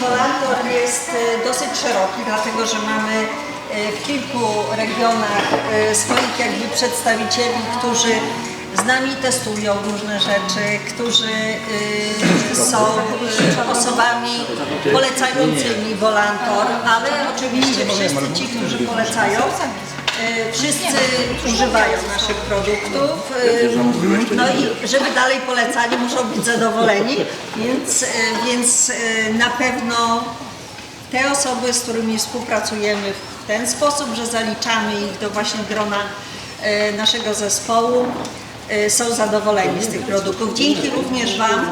Volantor jest e, dosyć szeroki, dlatego że mamy e, w kilku regionach e, swoich jakby przedstawicieli, którzy z nami testują różne rzeczy, którzy są osobami polecającymi Volantor, ale oczywiście wszyscy ci, którzy polecają, wszyscy używają naszych produktów. e, No i żeby dalej polecali, muszą być zadowoleni, więc, e, więc e, na pewno te osoby, z którymi współpracujemy w ten sposób, że zaliczamy ich do właśnie grona e, naszego zespołu, e, są zadowoleni z tych produktów. Dzięki również Wam.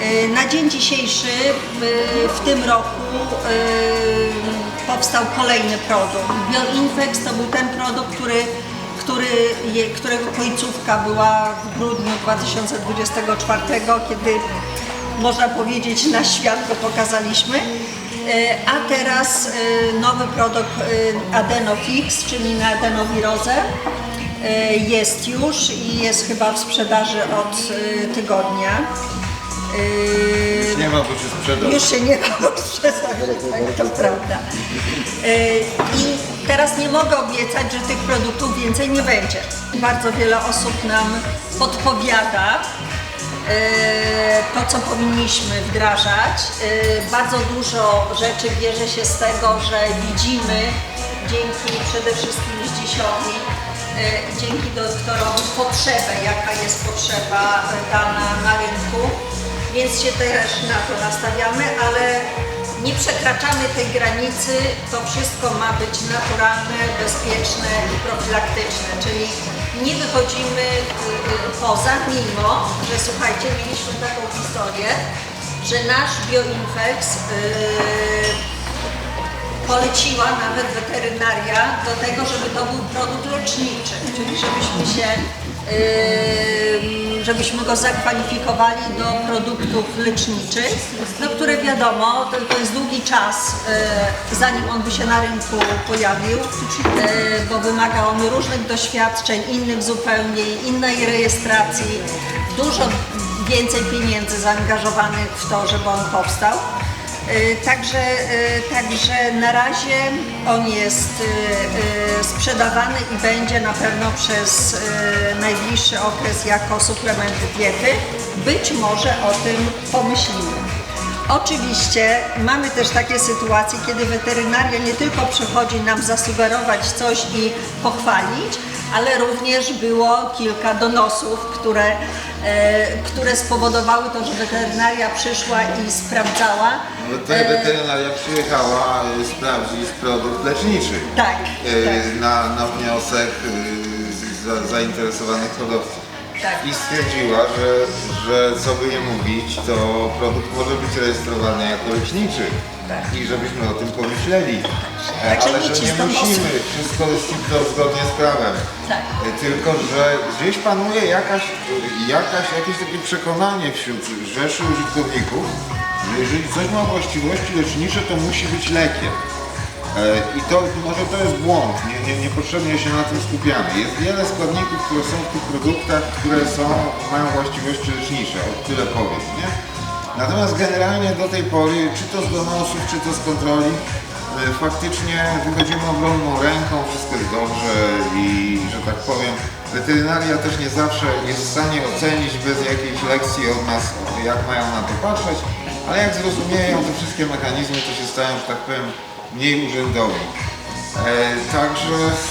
E, Na dzień dzisiejszy e, w tym roku e, powstał kolejny produkt. BioInfex to był ten produkt, który, który, którego końcówka była w grudniu 2024, kiedy można powiedzieć, na świat go pokazaliśmy. A teraz nowy produkt Adenofix, czyli na adenowirozę, jest już i jest chyba w sprzedaży od tygodnia. E, Nie ma, bo się sprzedał. już się nie da sprzedaży, tak, to prawda. E, I teraz nie mogę obiecać, że tych produktów więcej nie będzie. Bardzo wiele osób nam podpowiada e, to, co powinniśmy wdrażać. E, Bardzo dużo rzeczy bierze się z tego, że widzimy dzięki przede wszystkim Zdzisiowi, dzięki doktorowi potrzebę, jaka jest potrzeba dana na rynku więc się też na to nastawiamy, ale nie przekraczamy tej granicy, to wszystko ma być naturalne, bezpieczne i profilaktyczne, czyli nie wychodzimy y, y, poza, mimo że słuchajcie, mieliśmy taką historię, że nasz BioInfex yy, poleciła nawet weterynaria do tego, żeby to był produkt leczniczy, czyli żebyśmy się, yy, żebyśmy go zakwalifikowali do produktów leczniczych, no które wiadomo, to, to jest długi czas, yy, zanim on by się na rynku pojawił, yy, bo wymaga on różnych doświadczeń, innych zupełnie, innej rejestracji, dużo więcej pieniędzy zaangażowanych w to, żeby on powstał. Y, Także, y, także na razie on jest y, sprzedawany i będzie na pewno przez najbliższy okres jako suplement diety. Być może o tym pomyślimy. Oczywiście mamy też takie sytuacje, kiedy weterynaria nie tylko przychodzi nam zasugerować coś i pochwalić, ale również było kilka donosów, które, e, które spowodowały to, że weterynaria przyszła i sprawdzała. No tutaj weterynaria przyjechała y, sprawdzić produkt leczniczy. Tak, tak. Na, na wniosek za, zainteresowanych hodowców. Tak. I stwierdziła, że, że co by nie mówić, to produkt może być rejestrowany jako leczniczy. Tak. I żebyśmy o tym pomyśleli. E, Także Ale że nie musimy, wszystko jest zgodnie z prawem. Tak. E, Tylko, że gdzieś panuje jakaś, jakaś, jakieś takie przekonanie wśród rzeszy użytkowników, że jeżeli coś ma właściwości lecznicze, to musi być lekiem. E, I to może to jest błąd, nie, nie, niepotrzebnie się na tym skupiamy. Jest wiele składników, które są w tych produktach, które są, mają właściwości lecznicze, o tyle powiem, nie? Natomiast generalnie do tej pory, czy to z donosów, czy to z kontroli, e, faktycznie wychodzimy obronną ręką, wszystko jest dobrze i, że tak powiem, weterynaria też nie zawsze jest w stanie ocenić bez jakiejś lekcji od nas, jak mają na to patrzeć, ale jak zrozumieją te wszystkie mechanizmy, to się stają, że tak powiem, mniej urzędowi. E, także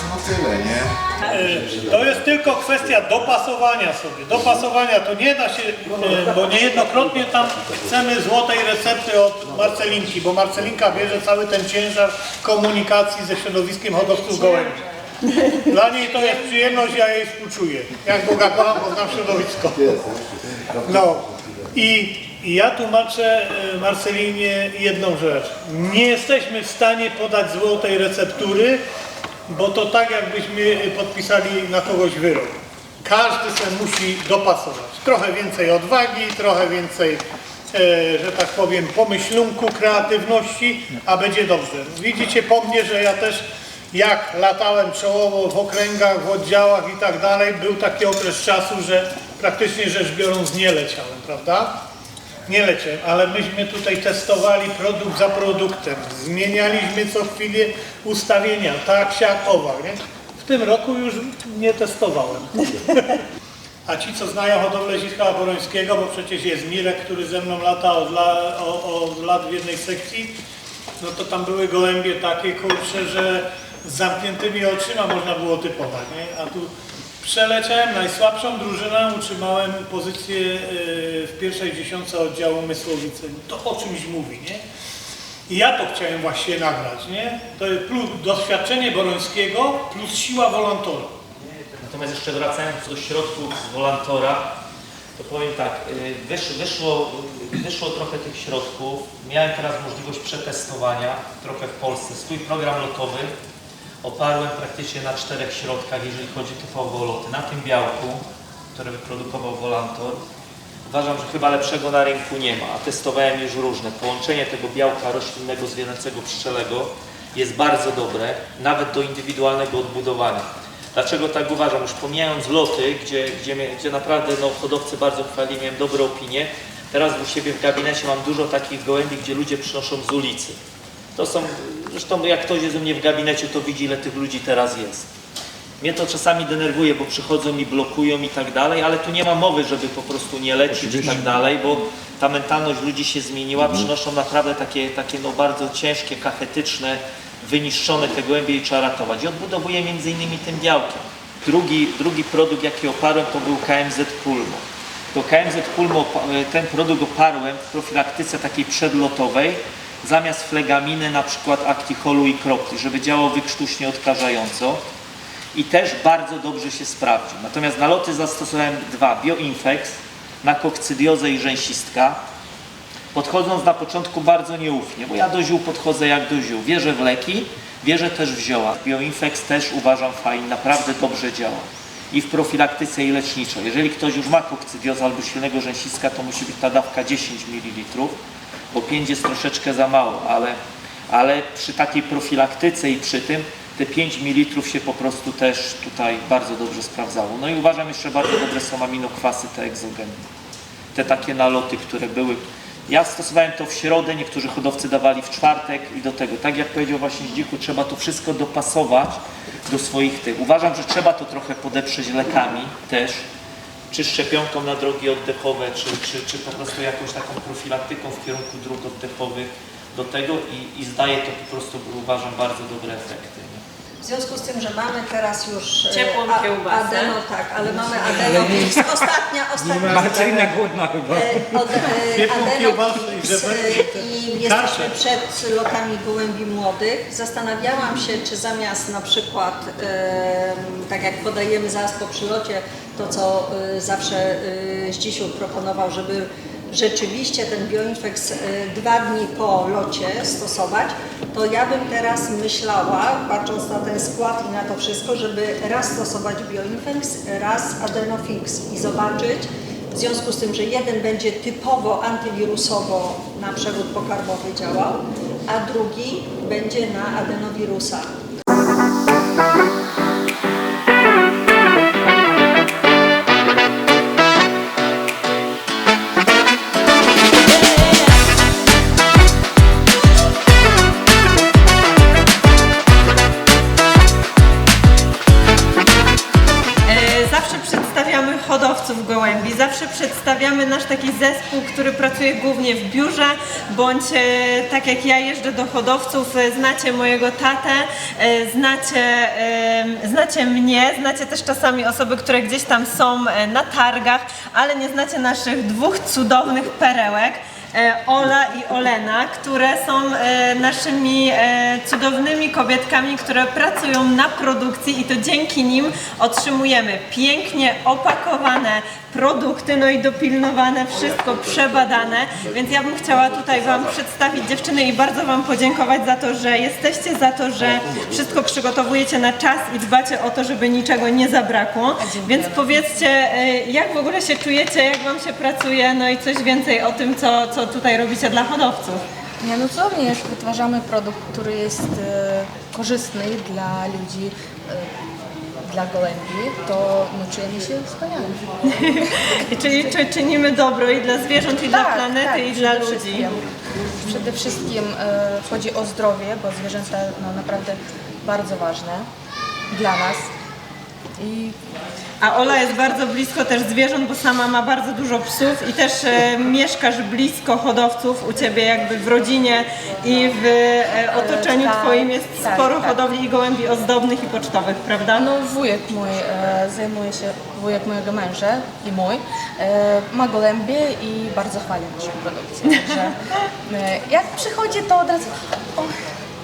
no tyle, nie? E, To jest tylko kwestia dopasowania sobie. Dopasowania to nie da się, e, bo niejednokrotnie tam chcemy złotej recepty od Marcelinki, bo Marcelinka bierze cały ten ciężar komunikacji ze środowiskiem hodowców gołębi. Dla niej to jest przyjemność, ja jej współczuję. Jak Boga kocham, bo znam środowisko. No i i ja tłumaczę e, Marcelinie jedną rzecz. Nie jesteśmy w stanie podać złotej receptury, bo to tak jakbyśmy podpisali na kogoś wyrok. Każdy se musi dopasować. Trochę więcej odwagi, trochę więcej, e, że tak powiem, pomyślunku, kreatywności, a będzie dobrze. Widzicie po mnie, że ja też jak latałem czołowo w okręgach, w oddziałach i tak dalej, był taki okres czasu, że praktycznie rzecz biorąc nie leciałem, prawda? Nie leciałem, ale myśmy tutaj testowali produkt za produktem. Zmienialiśmy co chwilę ustawienia, tak, siak, owak, nie? W tym roku już nie testowałem. A ci, co znają hodowlę Ziska Borońskiego, bo przecież jest Mirek, który ze mną lata od, la, od lat w jednej sekcji, no to tam były gołębie takie, kurcze, że z zamkniętymi oczyma można było typować, nie? A tu przeleciałem najsłabszą drużynę, utrzymałem pozycję yy, w pierwszej dziesiątce oddziału Mysłowice. To o czymś mówi, nie? I ja to chciałem właśnie nagrać, nie? To jest plus doświadczenie Borońskiego plus siła Volantora. Natomiast jeszcze wracając do środków z Volantora, to powiem tak, y, wysz, wyszło, wyszło trochę tych środków. Miałem teraz możliwość przetestowania trochę w Polsce. Swój program lotowy oparłem praktycznie na czterech środkach, jeżeli chodzi typowo o loty. Na tym białku, które wyprodukował Volantor. Uważam, że chyba lepszego na rynku nie ma, a testowałem już różne. Połączenie tego białka roślinnego zwierzęcego pszczelego jest bardzo dobre, nawet do indywidualnego odbudowania. Dlaczego tak uważam? Już pomijając loty, gdzie, gdzie, gdzie naprawdę no, hodowcy bardzo chwalili, miałem dobre opinie. Teraz u siebie w gabinecie mam dużo takich gołębi, gdzie ludzie przynoszą z ulicy. To są, zresztą jak ktoś jest u mnie w gabinecie, to widzi ile tych ludzi teraz jest. Mnie to czasami denerwuje, bo przychodzą i blokują i tak dalej, ale tu nie ma mowy, żeby po prostu nie lecieć i tak dalej, bo ta mentalność ludzi się zmieniła, przynoszą naprawdę takie, takie no bardzo ciężkie, kachetyczne, wyniszczone te gołębie i trzeba ratować. I odbudowuję między innymi tym białkiem. Drugi, drugi produkt, jaki oparłem, to był KMZ Pulmo. To KMZ Pulmo, opa- ten produkt oparłem w profilaktyce takiej przedlotowej, zamiast flegaminy na przykład akticholu i kropli, żeby działał wykrztuśnie odkażająco i też bardzo dobrze się sprawdził. Natomiast na loty zastosowałem dwa, Bioinfex na kokcydiozę i rzęsistka, podchodząc na początku bardzo nieufnie, bo ja do ziół podchodzę jak do ziół. Wierzę w leki, wierzę też w zioła. Bioinfex też uważam fajnie, naprawdę dobrze działa. I w profilaktyce i leczniczo. Jeżeli ktoś już ma kokcydiozę albo silnego rzęsiska, to musi być ta dawka 10 ml, bo 5 jest troszeczkę za mało, ale, ale przy takiej profilaktyce i przy tym te 5 ml się po prostu też tutaj bardzo dobrze sprawdzało. No i uważam jeszcze bardzo dobre są aminokwasy te egzogenne te takie naloty, które były. Ja stosowałem to w środę, niektórzy hodowcy dawali w czwartek i do tego, tak jak powiedział właśnie Zdziku, trzeba to wszystko dopasować do swoich tych. Uważam, że trzeba to trochę podeprzeć lekami też, czy szczepionką na drogi oddechowe, czy, czy, czy po prostu jakąś taką profilaktyką w kierunku dróg oddechowych do tego i, i zdaje to po prostu, uważam, bardzo dobre efekty. W związku z tym, że mamy teraz już e, Ciepłą a- kiełbasę. Adeno, tak, ale mamy Adenofix. Ostatnia, ostatnia Marcelina głodna chyba. E, od, e, Ciepłą Adenofix, kiełbasę i e, żeber- i jesteśmy przed lotami gołębi młodych. Zastanawiałam się, czy zamiast na przykład, e, tak jak podajemy zaraz po przylocie, to co e, zawsze e, Zdzisiu proponował, żeby rzeczywiście ten bioinfeks e, dwa dni po locie stosować, to ja bym teraz myślała, patrząc na ten skład i na to wszystko, żeby raz stosować bioinfeks, raz adenofix i zobaczyć, w związku z tym, że jeden będzie typowo antywirusowo na przewód pokarmowy działał, a drugi będzie na adenowirusa. Przedstawiamy nasz taki zespół, który pracuje głównie w biurze, bądź e, tak jak ja jeżdżę do hodowców, e, znacie mojego tatę, e, znacie, znacie mnie, znacie też czasami osoby, które gdzieś tam są na targach, ale nie znacie naszych dwóch cudownych perełek. E, Ola i Olena, które są e, naszymi e, cudownymi kobietkami, które pracują na produkcji i to dzięki nim otrzymujemy pięknie opakowane produkty, no i dopilnowane, wszystko przebadane, więc ja bym chciała tutaj Wam przedstawić dziewczyny i bardzo Wam podziękować za to, że jesteście, za to, że wszystko przygotowujecie na czas i dbacie o to, żeby niczego nie zabrakło, więc powiedzcie, jak w ogóle się czujecie, jak Wam się pracuje, no i coś więcej o tym, co, co tutaj robicie dla hodowców. Nie, no wytwarzamy produkt, który jest e, korzystny dla ludzi, e, dla gołębi, to no, czujemy się wspaniale. Czyli czy czynimy dobro i dla zwierząt, i dla Tak, planety, tak, i dla przede ludzi. wszystkim. Przede wszystkim e, chodzi o zdrowie, bo zwierzęta no, naprawdę bardzo ważne dla nas. I A Ola jest bardzo blisko też zwierząt, bo sama ma bardzo dużo psów i też e, mieszkasz blisko hodowców u Ciebie jakby w rodzinie i w e, otoczeniu tak, Twoim jest tak, sporo tak. hodowli i gołębi ozdobnych i pocztowych, prawda? no, wujek mój e, zajmuje się, wujek mojego męża i mój, e, ma gołębie i bardzo chwali naszą produkcję. Także e, jak przychodzi, to od razu o,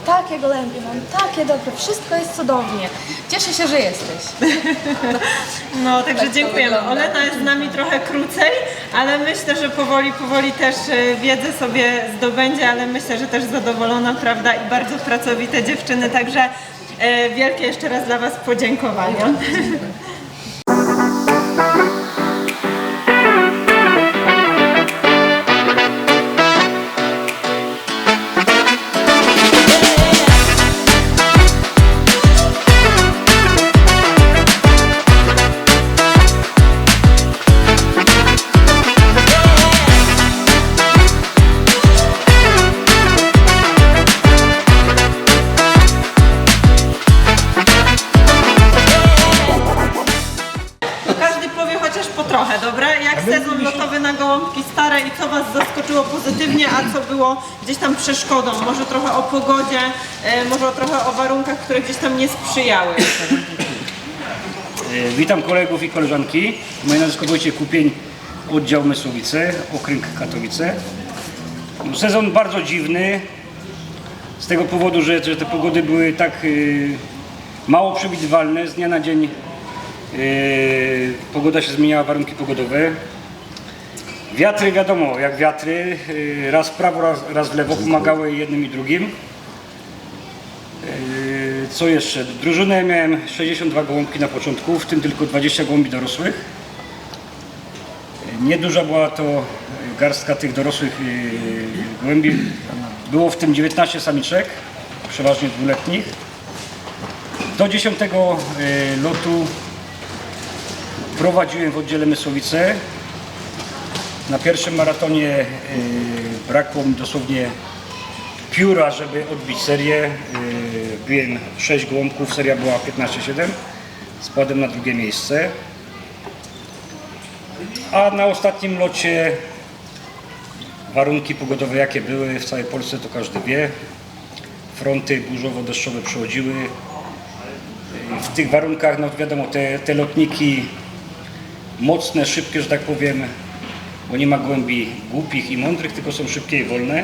takie gołębie mam, takie dobre, wszystko jest cudownie. Cieszę się, że jesteś. No, także Tak dziękujemy. wygląda. Olena jest z nami trochę krócej, ale myślę, że powoli, powoli też e, wiedzę sobie zdobędzie, ale myślę, że też zadowolona, prawda, i bardzo pracowite dziewczyny, także e, wielkie jeszcze raz dla Was podziękowania. Jak sezon lotowy na gołąbki stare i co Was zaskoczyło pozytywnie, a co było gdzieś tam przeszkodą? Może trochę o pogodzie, e, może trochę o warunkach, które gdzieś tam nie sprzyjały. E, Witam kolegów i koleżanki. Moje nazwisko Wojciech Kupień, oddział Mysłowice, okręg Katowice. No, Sezon bardzo dziwny, z tego powodu, że, że te pogody były tak y, mało przewidywalne. Z dnia na dzień pogoda się zmieniała, warunki pogodowe. Wiatry wiadomo, jak wiatry, y, raz w prawo, raz, raz w lewo pomagały jednym i drugim. Yy, Co jeszcze? Drużynę miałem 62 gołąbki na początku, w tym tylko 20 gołębi dorosłych. Yy, Nieduża była to garstka tych dorosłych yy, gołębi. Było w tym 19 samiczek, przeważnie dwuletnich. Do 10 yy, lotu prowadziłem w oddziale Mysłowice. Na pierwszym maratonie yy, brakło mi dosłownie pióra, żeby odbić serię. Yy, Biłem 6 gołąbków, seria była 15-7. Spadłem na drugie miejsce. A na ostatnim locie warunki pogodowe jakie były w całej Polsce to każdy wie. Fronty burzowo-deszczowe przychodziły. Yy, W tych warunkach, no wiadomo, te, te lotniki mocne, szybkie, że tak powiem, bo nie ma głębi głupich i mądrych, tylko są szybkie i wolne.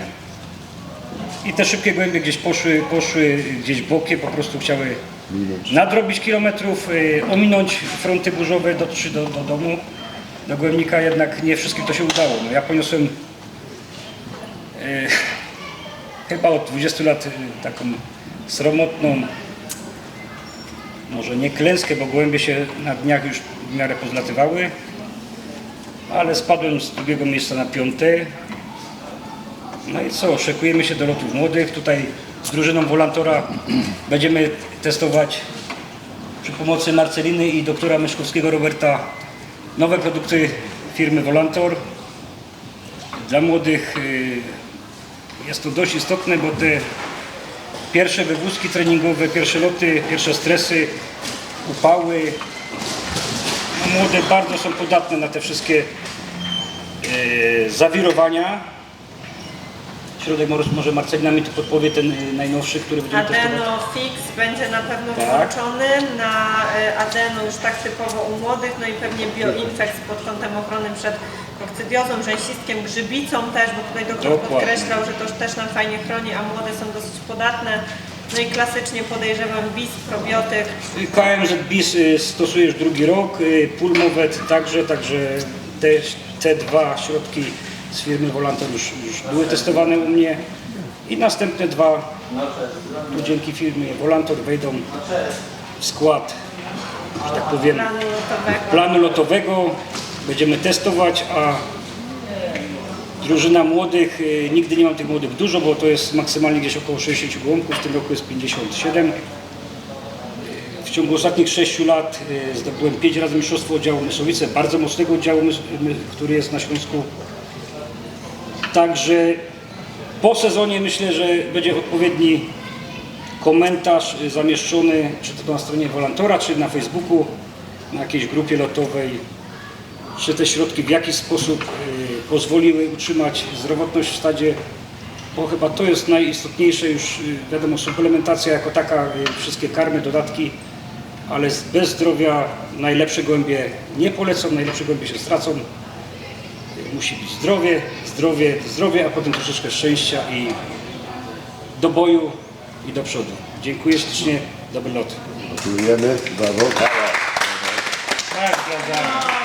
I te szybkie gołębie gdzieś poszły, poszły gdzieś bokiem, po prostu chciały nadrobić kilometrów, y, ominąć fronty burzowe, dotrzeć do, do domu, do gołębnika, jednak nie wszystkim to się udało. No, ja poniosłem y, chyba od 20 lat y, taką sromotną, może nie klęskę, bo gołębie się na dniach już w miarę pozlatywały, ale spadłem z drugiego miejsca na piąte. No i co, szykujemy się do lotów młodych. Tutaj z drużyną Volantora będziemy testować przy pomocy Marceliny i doktora Myszkowskiego Roberta nowe produkty firmy Volantor. Dla młodych y, jest to dość istotne, bo te pierwsze wywózki treningowe, pierwsze loty, pierwsze stresy, upały, młode bardzo są podatne na te wszystkie y, zawirowania. Środek może, może Marcelina mi tu podpowie ten y, najnowszy, który będziemy testować. Adeno Fix będzie na pewno Tak. włączony na e, Adeno już tak typowo u młodych, no i pewnie BioInfex pod kątem ochrony przed kokcydiozą, rzęsistkiem, grzybicą też, bo tutaj doktor Dokładnie. podkreślał, że to też nam fajnie chroni, a młode są dosyć podatne. No i klasycznie podejrzewam BIS, probiotyk. KMZ BIS y, stosuje już drugi rok, y, Pulmowet także, także te, te dwa środki z firmy Volantor już, już były testowane u mnie i następne dwa tu dzięki firmie Volantor wejdą w skład, że tak powiem, planu lotowego. Będziemy testować, a drużyna młodych, y, nigdy nie mam tych młodych dużo, bo to jest maksymalnie gdzieś około 60 gołąbków, w tym roku jest 57. ciągu ostatnich 6 lat y, zdobyłem 5 razy mistrzostwo oddziału Mysłowice, bardzo mocnego oddziału, który jest na Śląsku. Także po sezonie myślę, że będzie odpowiedni komentarz y, zamieszczony, czy to na stronie Wolantora, czy na Facebooku, na jakiejś grupie lotowej, czy te środki w jakiś sposób pozwoliły utrzymać zdrowotność w stadzie, bo chyba to jest najistotniejsze już, y, wiadomo, suplementacja jako taka, y, wszystkie karmy, dodatki, ale bez zdrowia najlepsze gołębie nie polecą, najlepsze gołębie się stracą. Musi być zdrowie, zdrowie, zdrowie, a potem troszeczkę szczęścia i do boju i do przodu. Dziękuję ślicznie, dobry lot. Gratulujemy, brawo. Tak, prawda.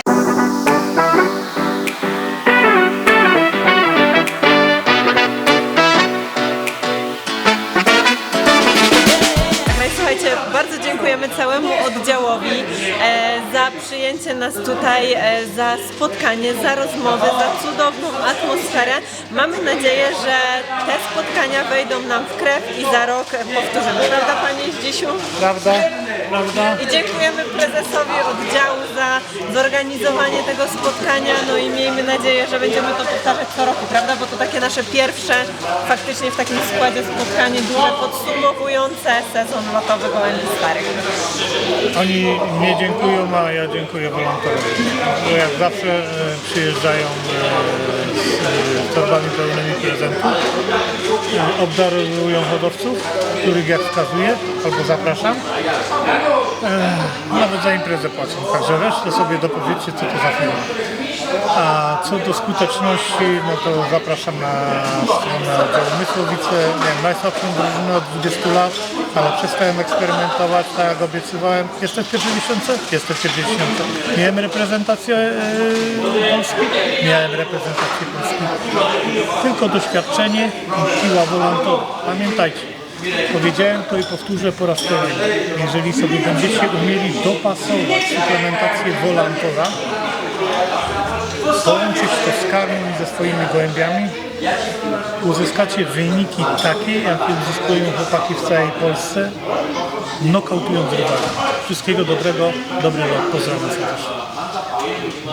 Dziękujemy całemu oddziałowi e, za przyjęcie nas tutaj, e, za spotkanie, za rozmowę, za cudowną atmosferę. Mamy nadzieję, że te spotkania wejdą nam w krew i za rok powtórzymy. Prawda Panie Zdzisiu? Prawda? Prawda? I dziękujemy prezesowi oddziału za zorganizowanie tego spotkania, no i miejmy nadzieję, że będziemy to powtarzać co roku, prawda? Bo to takie nasze pierwsze faktycznie w takim składzie spotkanie duże podsumowujące sezon lotowy Gołębi Starych. Oni mnie dziękują, a ja dziękuję wolontariuszom. Bo jak zawsze e, przyjeżdżają e, z e, torbami pełnymi prezentów, e, obdarowują hodowców, których jak wskazuję albo zapraszam. Nawet za imprezę płacą, także resztę sobie dopowiedzcie, co to za firma. A co do skuteczności, no to zapraszam na stronę oddziału Mysłowice. Miałem najsłabszą drużynę od 20 lat, ale przestałem eksperymentować, tak jak obiecywałem. Jestem w pierwszej dziesiątce? Jestem w pierwszej dziesiątce. Miałem reprezentację e, Polski? Miałem reprezentację Polski. Tylko doświadczenie i siła wolontarów. Pamiętajcie, Powiedziałem to i powtórzę po raz kolejny. Jeżeli sobie będziecie umieli dopasować suplementację Volantora, połączyć to z karmą ze swoimi gołębiami, uzyskacie wyniki takie, jakie uzyskują chłopaki w całej Polsce, nokautując rywali. Wszystkiego dobrego, dobry lot, pozdrawiam serdecznie.